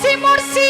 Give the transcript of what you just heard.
মরছি মরছি